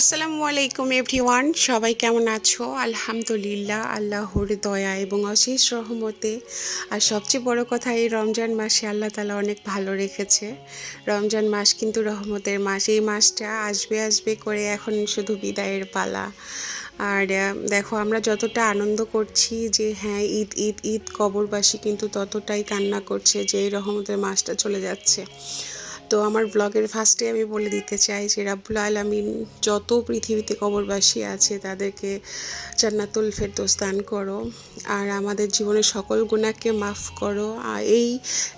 আসসালামু আলাইকুম এভরিওয়ান, সবাই কেমন আছো? আলহামদুলিল্লাহ, আল্লাহর দয়া এবং অশেষ রহমতে। আর সবচেয়ে বড় কথা, এই রমজান মাসে আল্লাহ তালা অনেক ভালো রেখেছে। রমজান মাস কিন্তু রহমতের মাস। এই মাসটা আসবে আসবে করে এখন শুধু বিদায়ের পালা। আর দেখো, আমরা যতটা আনন্দ করছি যে হ্যাঁ ঈদ ঈদ ঈদ, কবরবাসী কিন্তু ততটাই কান্না করছে যে, এই রহমতের মাসটা চলে যাচ্ছে। তো আমার ব্লগের ফার্স্টে আমি বলে দিতে চাই যে রাব্বুল আলমিন যত পৃথিবীতে কবরবাসী আছে তাদেরকে জান্নাতুল ফেরদৌস দান করো। আর আমাদের জীবনের সকল গুণাকে মাফ করো। আর এই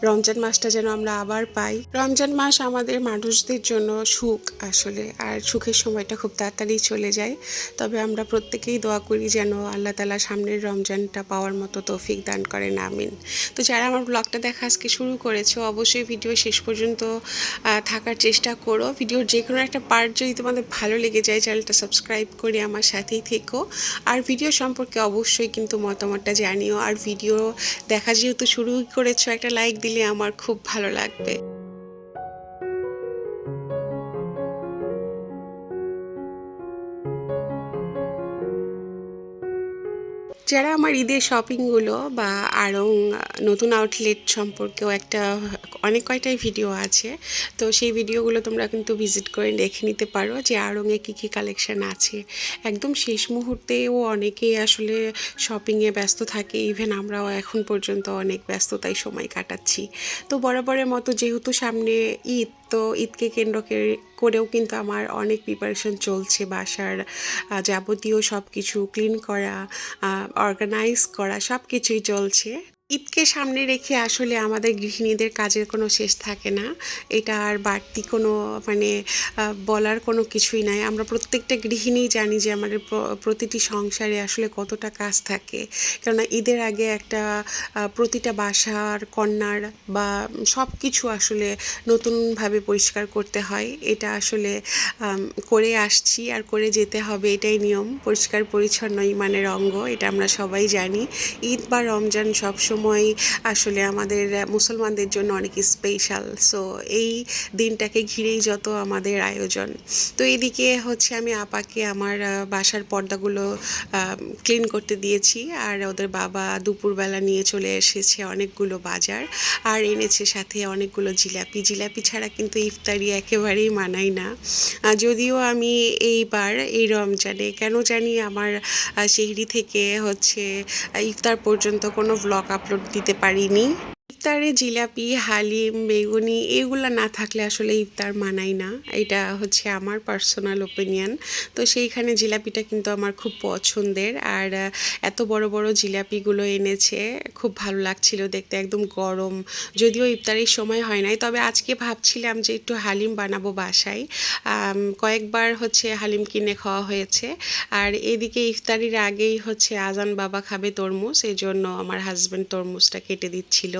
রমজান মাসটা যেন আমরা আবার পাই। রমজান মাস আমাদের মানুষদের জন্য সুখ আসলে। আর সুখের সময়টা খুব তাড়াতাড়ি চলে যায়। তবে আমরা প্রত্যেকেই দোয়া করি যেন আল্লাহ তালা সামনের রমজানটা পাওয়ার মতো তৌফিক দান করেন, আমিন। তো যারা আমার ব্লগটা দেখা আজকে শুরু করেছ, অবশ্যই ভিডিও শেষ পর্যন্ত থাকার চেষ্টা করো। ভিডিওর যে কোনো একটা পার্ট যদি তোমাদের ভালো লেগে যায় চ্যানেলটা সাবস্ক্রাইব করে আমার সাথেই থেকো। আর ভিডিও সম্পর্কে অবশ্যই কিন্তু মতামতটা জানিও। আর ভিডিও দেখা যেহেতু শুরু করেছ, একটা লাইক দিলে আমার খুব ভালো লাগবে। যারা আমার ঈদের শপিংগুলো বা আরও নতুন আউটলেট সম্পর্কেও একটা, অনেক কয়টাই ভিডিও আছে, তো সেই ভিডিওগুলো তোমরা কিন্তু ভিজিট করে দেখে নিতে পারো যে আড়ংয়ে কী কী কালেকশান আছে। একদম শেষ মুহূর্তেও অনেকেই আসলে শপিংয়ে ব্যস্ত থাকে ইভেন আমরাও এখন পর্যন্ত অনেক ব্যস্ততায় সময় কাটাচ্ছি। তো বরাবরের মতো যেহেতু সামনে ঈদ তো ঈদকে কেন্দ্র করেও কিন্তু আমার অনেক প্রিপারেশন চলছে বাসার যাবতীয় সব কিছু ক্লিন করা অর্গানাইজ করা সব কিছুই চলছে। ঈদকে সামনে রেখে আসলে আমাদের গৃহিণীদের কাজের কোনো শেষ থাকে না। এটা আর বাড়তি কোনো মানে বলার কোনো কিছুই নাই। আমরা প্রত্যেকটা গৃহিণী জানি যে আমাদের প্রতিটি সংসারে আসলে কতটা কাজ থাকে। কেননা ঈদের আগে একটা প্রতিটা বাসার কন্যার বা সব কিছু আসলে নতুনভাবে পরিষ্কার করতে হয়। এটা আসলে করে আসছি আর করে যেতে হবে এটাই নিয়ম। পরিষ্কার, পরিচ্ছন্ন, ইমানের অঙ্গ, এটা আমরা সবাই জানি। ঈদ বা রমজান সবসময় আসলে আমাদের মুসলমানদের জন্য অনেক স্পেশাল সো এই দিনটাকে ঘিরেই যত আমাদের আয়োজন। তো এদিকে হচ্ছে আমি আপাকে আমার বাসার পর্দাগুলো ক্লিন করতে দিয়েছি। আর ওদের বাবা দুপুরবেলা নিয়ে চলে এসেছে অনেকগুলো বাজার। আর এনেছে সাথে অনেকগুলো জিলাপি। জিলাপি ছাড়া কিন্তু ইফতারি একেবারেই মানাই না। যদিও আমি এইবার এই রমজানে, কেন জানি আমার সেহরি থেকে হচ্ছে ইফতার পর্যন্ত কোনো ব্লগ আপলোড দিতে পারিনি। ইফতারে জিলাপি, হালিম, বেগুনি এগুলো না থাকলে আসলে ইফতার মানাই না। এটা হচ্ছে আমার পার্সোনাল ওপিনিয়ন তো সেইখানে জিলাপিটা কিন্তু আমার খুব পছন্দের। আর এত বড় বড় জিলাপিগুলো এনেছে, খুব ভালো লাগছিল দেখতে, একদম গরম। যদিও ইফতারের সময় হয় নাই, তবে আজকে ভাবছিলাম যে একটু হালিম বানাবো বাসায়। কয়েকবার হচ্ছে হালিম কিনে খাওয়া হয়েছে। আর এদিকে ইফতারির আগেই হচ্ছে আজান বাবা খাবে তরমুজ এই জন্য আমার হাজব্যান্ড তরমুজটা কেটে দিচ্ছিল।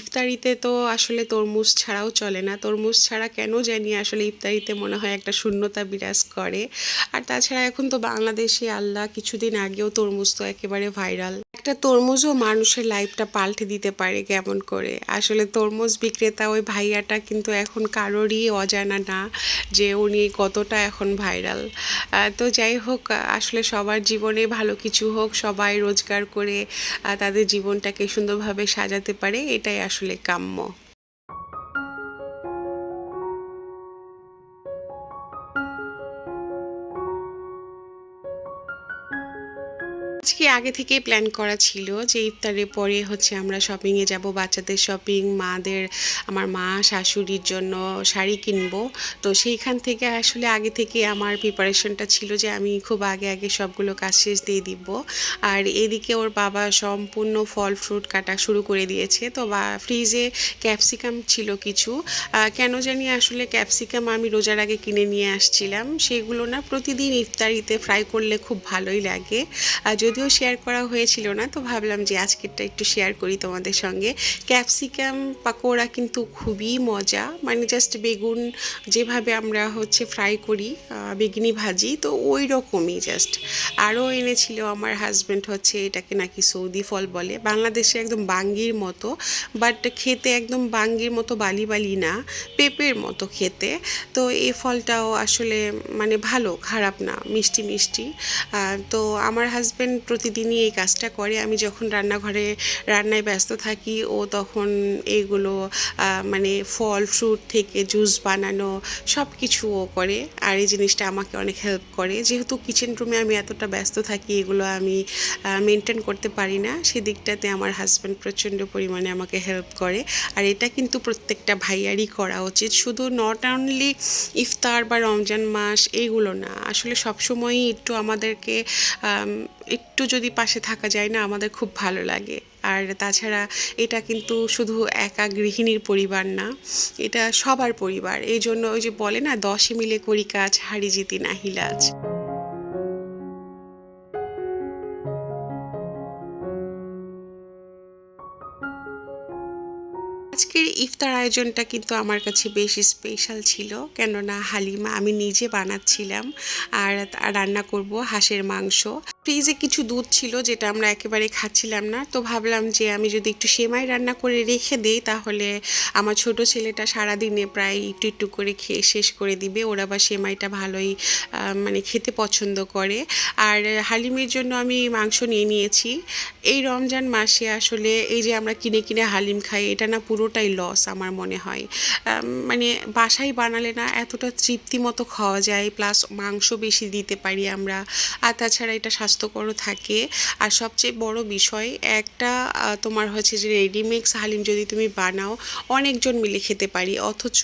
ইফতারিতে তো আসলে তরমুজ ছাড়াও চলে না। তরমুজ ছাড়া কেন জানি আসলে ইফতারিতে মনে হয় একটা শূন্যতা বিরাজ করে। আর তাছাড়া এখন তো বাংলাদেশে আল্লাহ কিছুদিন আগেও তরমুজ তো একেবারে ভাইরাল একটা তরমুজও মানুষের লাইফটা পাল্টে দিতে পারে কেমন করে? আসলে তরমুজ বিক্রেতা ওই ভাইয়াটা কিন্তু এখন কারোরই অজানা না যে উনি কতটা এখন ভাইরাল তো যাই হোক, আসলে সবার জীবনে ভালো কিছু হোক, সবাই রোজগার করে তাদের জীবনটাকে সুন্দরভাবে সাজাতে পারে, এটাই আসলে কাম্য। আজকে আগে থেকেই প্ল্যান করা ছিল যে ইফতারের পরে হচ্ছে আমরা শপিংয়ে যাব, বাচ্চাদের শপিং মাদের, আমার মা, শাশুড়ির জন্য শাড়ি কিনবো। তো সেইখান থেকে আসলে আগে থেকে আমার প্রিপারেশনটা ছিল যে আমি খুব আগে আগে সবগুলো কাজ শেষ দিয়ে দিব। আর এদিকে ওর বাবা সম্পূর্ণ ফল ফ্রুট কাটা শুরু করে দিয়েছে। তো বা ফ্রিজে ক্যাপসিকাম ছিল কিছু। কেন জানি আসলে ক্যাপসিকাম আমি রোজার আগে কিনে নিয়ে আসছিলাম। সেগুলো না প্রতিদিন ইফতারিতে ফ্রাই করলে খুব ভালোই লাগে। আর যদিও শেয়ার করা হয়েছিল না, তো ভাবলাম যে আজকেরটা একটু শেয়ার করি তোমাদের সঙ্গে। ক্যাপসিকাম পাকোড়া কিন্তু খুবই মজা মানে জাস্ট বেগুন যেভাবে আমরা হচ্ছে ফ্রাই করি বেগুনি ভাজি, তো ওই রকমই জাস্ট আরও এনেছিল আমার হাজব্যান্ড হচ্ছে এটাকে নাকি সৌদি ফল বলে, বাংলাদেশে একদম বাঙ্গির মতো বাট খেতে একদম বাঙ্গির মতো বালি বালি না, পেঁপের মতো খেতে। তো এই ফলটাও আসলে মানে ভালো, খারাপ না, মিষ্টি মিষ্টি। তো আমার হাজব্যান্ড প্রতিদিনই এই কাজটা করে। আমি যখন রান্নাঘরে রান্নায় ব্যস্ত থাকি, ও তখন এইগুলো মানে ফল, ফ্রুট থেকে জুস বানানো সব কিছু ও করে। আর এই জিনিসটা আমাকে অনেক হেল্প করে। যেহেতু কিচেন রুমে আমি এতটা ব্যস্ত থাকি, এগুলো আমি মেনটেন করতে পারি না। সেদিকটাতে আমার হাজব্যান্ড প্রচণ্ড পরিমাণে আমাকে হেল্প করে। আর এটা কিন্তু প্রত্যেকটা ভাইয়ারই করা উচিত। শুধু নট অনলি ইফতার বা রমজান মাস এইগুলো না। আসলে সবসময়ই একটু আমাদেরকে একটু যদি পাশে থাকা যায় না, আমাদের খুব ভালো লাগে। আর তাছাড়া এটা কিন্তু শুধু একা গৃহিণীর পরিবার না, এটা সবার পরিবার। এই জন্য ওই যে বলে না, দশে মিলে করি কাজ, হারি জিতি নাহিলাজ আজকের ইফতার আয়োজনটা কিন্তু আমার কাছে বেশ স্পেশাল ছিল, কেননা হালিমা আমি নিজে বানাচ্ছিলাম, আর রান্না করব হাঁসের মাংস। ফ্রিজে কিছু দুধ ছিল যেটা আমরা একেবারে খাচ্ছিলাম না। তো ভাবলাম যে আমি যদি একটু সেমাই রান্না করে রেখে দিই, তাহলে আমার ছোট ছেলেটা সারাদিনে প্রায় একটু একটু করে খেয়ে শেষ করে দিবে। ওরা বা সেমাইটা ভালোই মানে খেতে পছন্দ করে। আর হালিমের জন্য আমি মাংস নিয়ে নিয়েছি। এই রমজান মাসে আসলে এই যে আমরা কিনে কিনে হালিম খাই, এটা না পুরোটাই লস আমার মনে হয়। মানে বাসায় বানালে না এতটা তৃপ্তি মতো খাওয়া যায় প্লাস মাংস বেশি দিতে পারি আমরা। আর তাছাড়া এটা স্বাস্থ্যকরও থাকে। আর সবচেয়ে বড় বিষয়, একটা তোমার হচ্ছে যে রেডিমিক্স হালিম যদি তুমি বানাও, অনেকজন মিলে খেতে পারি। অথচ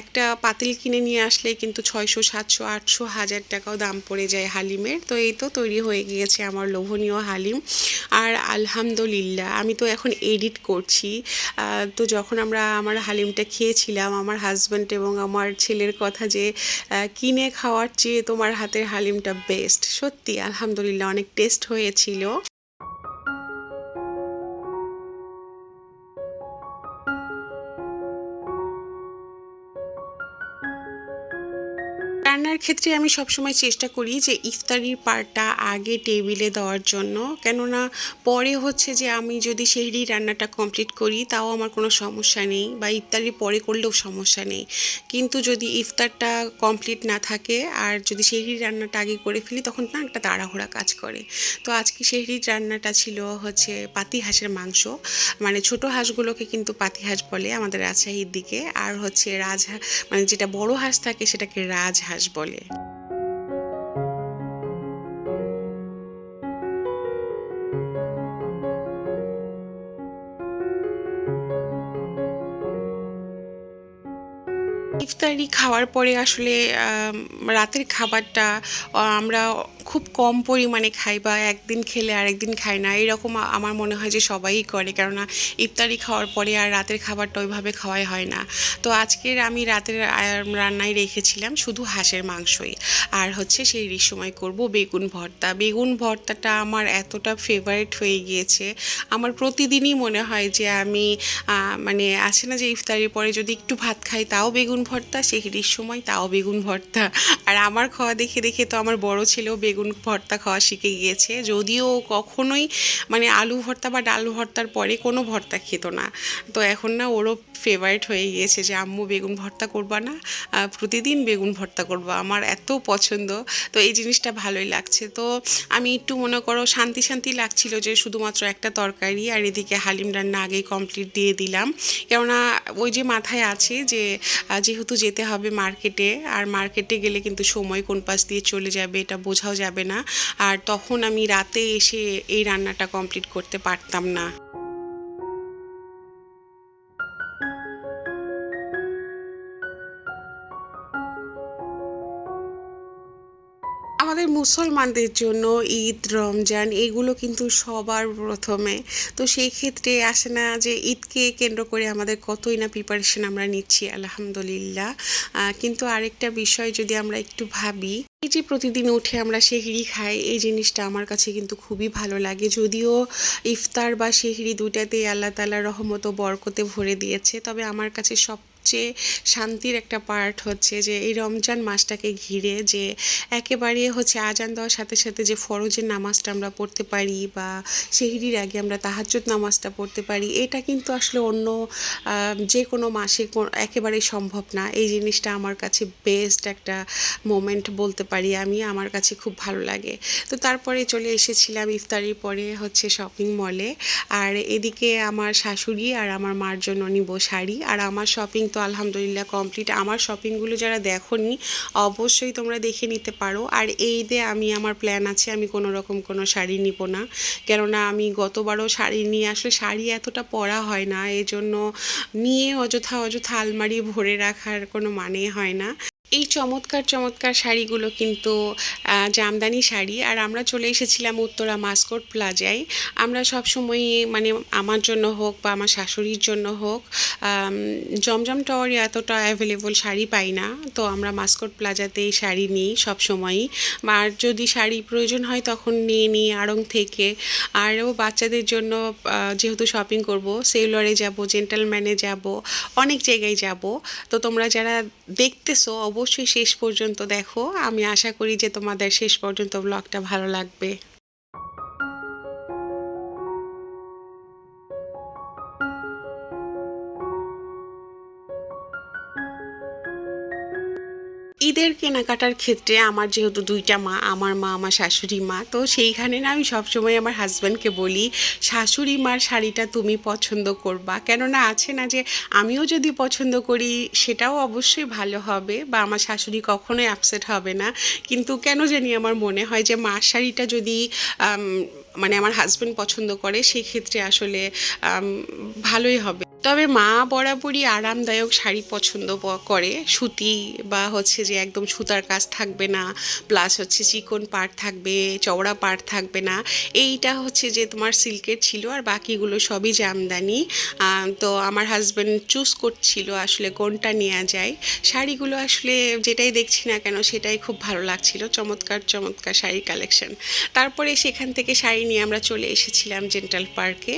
একটা পাতিল কিনে নিয়ে আসলে কিন্তু ছয়শো, সাতশো, আটশো, হাজার টাকাও দাম পড়ে যায় হালিমের। তো এই তো তৈরি হয়ে গিয়েছে আমার লোভনীয় হালিম। আর আলহামদুলিল্লাহ, আমি তো এখন এডিট করছি। তো যখন আমরা আমার হালিমটা খেয়েছিলাম, আমার হাজব্যান্ড এবং আমার ছেলের কথা যে কিনে খাওয়ার চেয়ে তোমার হাতের হালিমটা বেস্ট সত্যি, আলহামদুলিল্লাহ। অনেক টেস্ট হয়েছিল। রান্নার ক্ষেত্রে আমি সবসময় চেষ্টা করি যে ইফতারির পারটা আগে টেবিলে দেওয়ার জন্য। কেননা পরে হচ্ছে যে আমি যদি সেহরি রান্নাটা কমপ্লিট করি, তাও আমার কোনো সমস্যা নেই বা ইফতারির পরে করলেও সমস্যা নেই। কিন্তু যদি ইফতারটা কমপ্লিট না থাকে আর যদি সেহরি রান্নাটা আগে করে ফেলি, তখন না একটা তাড়াহুড়া কাজ করে। তো আজকে সেহরির রান্নাটা ছিল হচ্ছে পাতি হাঁসের মাংস। মানে ছোট হাঁসগুলোকে কিন্তু পাতি হাঁস বলে আমাদের রাজশাহীর দিকে। আর হচ্ছে রাজ মানে যেটা বড় হাঁস থাকে সেটাকে রাজহাঁস বলে। ইফতারি খাওয়ার পরে আসলে রাতের খাবারটা আমরা খুব কম পরিমাণে খাই বা একদিন খেলে আরেকদিন খাই না, এরকম আমার মনে হয় যে সবাই করে। কেননা ইফতারি খাওয়ার পরে আর রাতের খাবারটা ওইভাবে খাওয়াই হয় না। তো আজকের আমি রাতের রান্নায় রেখেছিলাম শুধু হাঁসের মাংসই। আর হচ্ছে সেই সময় করব বেগুন ভর্তা। বেগুন ভর্তাটা আমার এতটা ফেভারিট হয়ে গিয়েছে। আমার প্রতিদিনই মনে হয় যে আমি মানে আছে না যে ইফতারির পরে যদি একটু ভাত খাই তাও বেগুন ভর্তা সেহরির সময় তাও বেগুন ভর্তা। আর আমার খাওয়া দেখে দেখে তো আমার বড় ছেলেও বেগুন ভর্তা খাওয়া শিখে গিয়েছে। যদিও কখনোই মানে আলু ভর্তা বা ডাল ভর্তার পরে কোনো ভর্তা খেত না। তো এখন না ওরও ফেভারিট হয়ে গিয়েছে যে, আম্মু, বেগুন ভর্তা করবা না? প্রতিদিন বেগুন ভর্তা করব। আমার এত পছন্দ। তো এই জিনিসটা ভালোই লাগছে। তো আমি একটু মনে করো শান্তি শান্তি লাগছিল যে, শুধুমাত্র একটা তরকারি আর এদিকে হালিম রান্না আগেই কমপ্লিট দিয়ে দিলাম। কেননা ওই যে মাথায় আছে যে যেহেতু যেতে হবে মার্কেটে, আর মার্কেটে গেলে কিন্তু সময় কোন পাশ দিয়ে চলে যাবে, এটা বোঝাও যাবে না। আর তখন আমি রাতে এসে এই রান্নাটা কমপ্লিট করতে পারতাম না। আমাদের মুসলমানদের জন্য ঈদ, রমজান এগুলো কিন্তু সবার প্রথমে। তো সেই ক্ষেত্রে আসে না যে ঈদকে কেন্দ্র করে আমাদের কতই না প্রিপারেশন আমরা নিচ্ছি, আলহামদুলিল্লাহ। কিন্তু আরেকটা বিষয় যদি আমরা একটু ভাবি এই যে প্রতিদিন উঠে আমরা সেহরি খাই, এই জিনিসটা আমার কাছে কিন্তু খুবই ভালো লাগে। যদিও ইফতার বা সেহরি দুইটাতেই আল্লাহ তালা রহমত বরকতে ভরে দিয়েছে, তবে আমার কাছে সব সবচেয়ে শান্তির একটা পার্ট হচ্ছে যে এই রমজান মাসটাকে ঘিরে যে একেবারে হচ্ছে আজান দেওয়ার সাথে সাথে যে ফরজের নামাজটা আমরা পড়তে পারি বা সেহরির আগে আমরা তাহাজ্জুদ নামাজটা পড়তে পারি, এটা কিন্তু আসলে অন্য যে কোনো মাসে একেবারে সম্ভব না। এই জিনিসটা আমার কাছে বেস্ট একটা মোমেন্ট বলতে পারি আমি, আমার কাছে খুব ভালো লাগে। তো তারপরে চলে এসেছিলাম ইফতারির পরে হচ্ছে শপিং মলে আর এদিকে আমার শাশুড়ি আর আমার মার জন্য নিব শাড়ি। আর আমার শপিং তো আলহামদুলিল্লাহ কমপ্লিট আমার শপিংগুলো যারা দেখোনি, অবশ্যই তোমরা দেখে নিতে পারো। আর এই দে আমি, আমার প্ল্যান আছে, আমি কোনো রকম কোনো শাড়ি নিব না। কেননা আমি গতবারও শাড়ি নিয়ে, আসলে শাড়ি এতটা পরা হয় না, এজন্য জন্য নিয়ে অযথা অযথা আলমারি ভরে রাখার কোনো মানে হয় না। এই চমৎকার চমৎকার শাড়িগুলো কিন্তু জামদানি শাড়ি। আর আমরা চলে এসেছিলাম উত্তরা মাস্কোট প্লাজায়। আমরা সব সময় মানে আমার জন্য হোক বা আমার শাশুড়ির জন্য হোক জমজম টাওয়ারে এতটা অ্যাভেলেবল শাড়ি পাই না। তো আমরা মাস্কোট প্লাজাতেই শাড়ি নিই সব সময়ই আর যদি শাড়ি প্রয়োজন হয় তখন নিয়ে নিই আড়ং থেকে। আরও বাচ্চাদের জন্য যেহেতু শপিং করব সেলরে যাব জেন্টালম্যানে যাব, অনেক জায়গায় যাব। তো তোমরা যারা দেখতেছো অবশ্যই শেষ পর্যন্ত দেখো। আমি আশা করি যে তোমাদের শেষ পর্যন্ত ব্লগটা ভালো লাগবে। ঈদের কেনাকাটার ক্ষেত্রে আমার যেহেতু দুইটা মা, আমার মা, আমার শাশুড়ি মা, তো সেইখানে না আমি সবসময় আমার হাজব্যান্ডকে বলি, শাশুড়ি মার শাড়িটা তুমি পছন্দ করবা? কেননা আছে না যে আমিও যদি পছন্দ করি, সেটাও অবশ্যই ভালো হবে বা আমার শাশুড়ি কখনোই আপসেট হবে না। কিন্তু কেন জানি আমার মনে হয় যে মার শাড়িটা যদি মানে আমার হাজব্যান্ড পছন্দ করে সেই ক্ষেত্রে আসলে ভালোই হবে। তবে মা বরাবরই আরামদায়ক শাড়ি পছন্দ করে। সুতি বা হচ্ছে যে একদম সুতার কাজ থাকবে না প্লাস হচ্ছে চিকন পাড় থাকবে, চওড়া পাড় থাকবে না। এইটা হচ্ছে যে তোমার সিল্কের ছিল আর বাকিগুলো সবই জামদানি। তো আমার হাজব্যান্ড চুজ করছিল আসলে কোনটা নেওয়া যায়। শাড়িগুলো আসলে যেটাই দেখছি না কেন সেটাই খুব ভালো লাগছিল। চমৎকার চমৎকার শাড়ি কালেকশন তারপরে সেখান থেকে শাড়ি নিয়ে আমরা চলে এসেছিলাম জেন্টাল পার্কে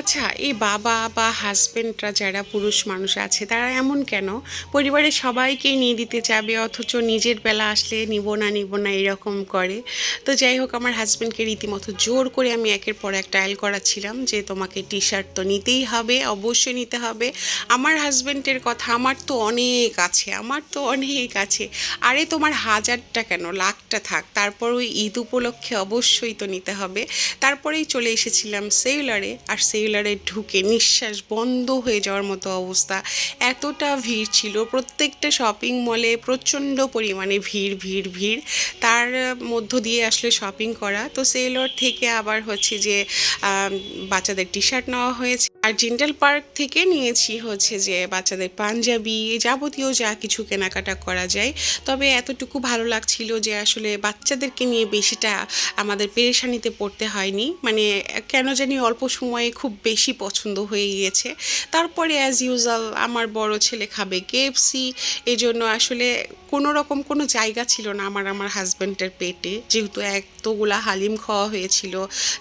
আচ্ছা এই বাবা বা হাজব্যান্ডরা যারা পুরুষ মানুষ আছে, তারা এমন কেন? পরিবারের সবাইকেই নিয়ে দিতে চাবে অথচ নিজের বেলা আসলে নিব না নিব না এরকম করে? তো যাই হোক, আমার হাজব্যান্ডকে রীতিমতো জোর করে আমি একের পর এক ট্রায়াল করাচ্ছিলাম যে, তোমাকে টি শার্ট তো নিতেই হবে, অবশ্যই নিতে হবে। আমার হাজব্যান্ডের কথা আমার তো অনেক আছে, আমার তো অনেক আছে। আরে, তোমার হাজারটা কেন? লাখটা থাক। তারপর ওই ঈদ উপলক্ষে অবশ্যই তো নিতে হবে। তারপরেই চলে এসেছিলাম সেইলারে আর সেই ট্রেলারে ঢুকে নিঃশ্বাস বন্ধ হয়ে যাওয়ার মতো অবস্থা। এতটা ভিড় ছিল, প্রত্যেকটা শপিং মলে প্রচণ্ড পরিমাণে ভিড় ভিড় ভিড়। তার মধ্য দিয়ে আসলে শপিং করা। তো সেলর থেকে আবার হচ্ছে যে বাচ্চাদের টি শার্ট নেওয়া হয়েছে। আর জিন্টাল পার্ক থেকে নিয়েছি হচ্ছে যে বাচ্চাদের পাঞ্জাবি যাবতীয় যা কিছু কেনাকাটা করা যায়। তবে এতটুকু ভালো লাগছিল যে আসলে বাচ্চাদেরকে নিয়ে বেশিটা আমাদের পেরেশানিতে পড়তে হয়নি। মানে কেন জানি অল্প সময়ে খুব বেশি পছন্দ হয়ে গিয়েছে। তারপরে অ্যাজ ইউজাল আমার বড় ছেলে খাবে কেএফসি এই জন্য আসলে কোনো রকম কোনো জায়গা ছিল না আমার আমার হাজব্যান্ডের পেটে। যেহেতু এতগুলা হালিম খাওয়া হয়েছিল,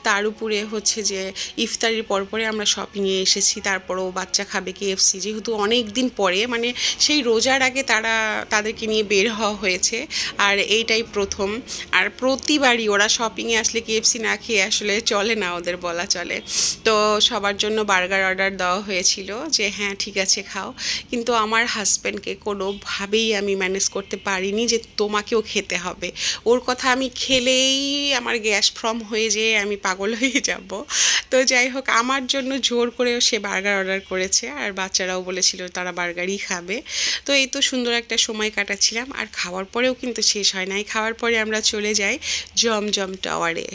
তার উপরে হচ্ছে যে ইফতারির পরপরে আমরা শপিংয়ে এসেছি, তারপরও বাচ্চা খাবে কেএফসি যেহেতু অনেক দিন পরে মানে সেই রোজার আগে তারা তাদেরকে নিয়ে বের হওয়া হয়েছে, আর এইটাই প্রথম। আর প্রতিবারই ওরা শপিংয়ে আসলে কেএফসি না খেয়ে আসলে চলে না, ওদের বলা চলে। তো সবার জন্য বার্গার অর্ডার দেওয়া হয়েছিল যে হ্যাঁ ঠিক আছে, খাও। কিন্তু আমার হাজব্যান্ডকে কোনোভাবেই আমি ম্যানেজ করতে পারিনি যে, তোমাকেও খেতে হবে। ওর কথা আমি খেলেই আমার গ্যাস ফ্রম হয়ে যেয়ে আমি পাগল হয়ে যাব। তো যাই হোক, আমার জন্য জোর করেও সে বার্গার অর্ডার করেছে আর বাচ্চারাও বলেছিল তারা বার্গারই খাবে। তো এই তো সুন্দর একটা সময় কাটাচ্ছিলাম আর খাওয়ার পরেও কিন্তু শেষ হয় নাই। খাওয়ার পরে আমরা চলে যাই জমজম টাওয়ারে।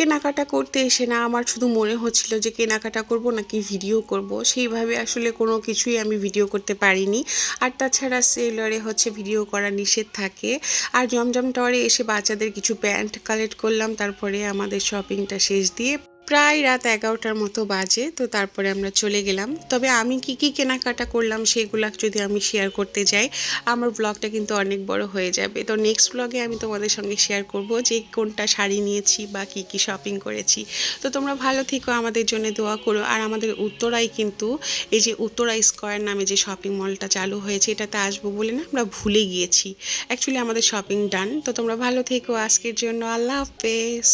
কেনাকাটা করতে এসে না আমার শুধু মনে হচ্ছিল যে কেনাকাটা করব নাকি ভিডিও করব, সেইভাবে আসলে কোনো কিছুই আমি ভিডিও করতে পারিনি। আর তাছাড়া সেলরে হচ্ছে ভিডিও করা নিষেধ থাকে। আর জমজম টাওয়ারে এসে বাচ্চাদের কিছু প্যান্ট কালেক্ট করলাম, তারপরে আমাদের শপিংটা শেষ দিয়ে প্রায় রাত এগারোটার মতো বাজে, তো তারপরে আমরা চলে গেলাম। তবে আমি কি কি কেনাকাটা করলাম সেগুলো যদি আমি শেয়ার করতে যাই, আমার ব্লগটা কিন্তু অনেক বড় হয়ে যাবে। তো নেক্সট ব্লগে আমি তোমাদের সঙ্গে শেয়ার করব যে কোনটা শাড়ি নিয়েছি বা কি কি শপিং করেছি। তো তোমরা ভালো থেকো, আমাদের জন্য দোয়া করো। আর আমাদের উত্তরায় কিন্তু এই যে উত্তরা স্কোয়ার নামে যে শপিং মলটা চালু হয়েছে, এটাতে আসব বলে না আমরা ভুলে গিয়েছি। অ্যাকচুয়ালি আমাদের শপিং ডান তো তোমরা ভালো থেকো, আজকের জন্য আল্লাহ হাফেজ।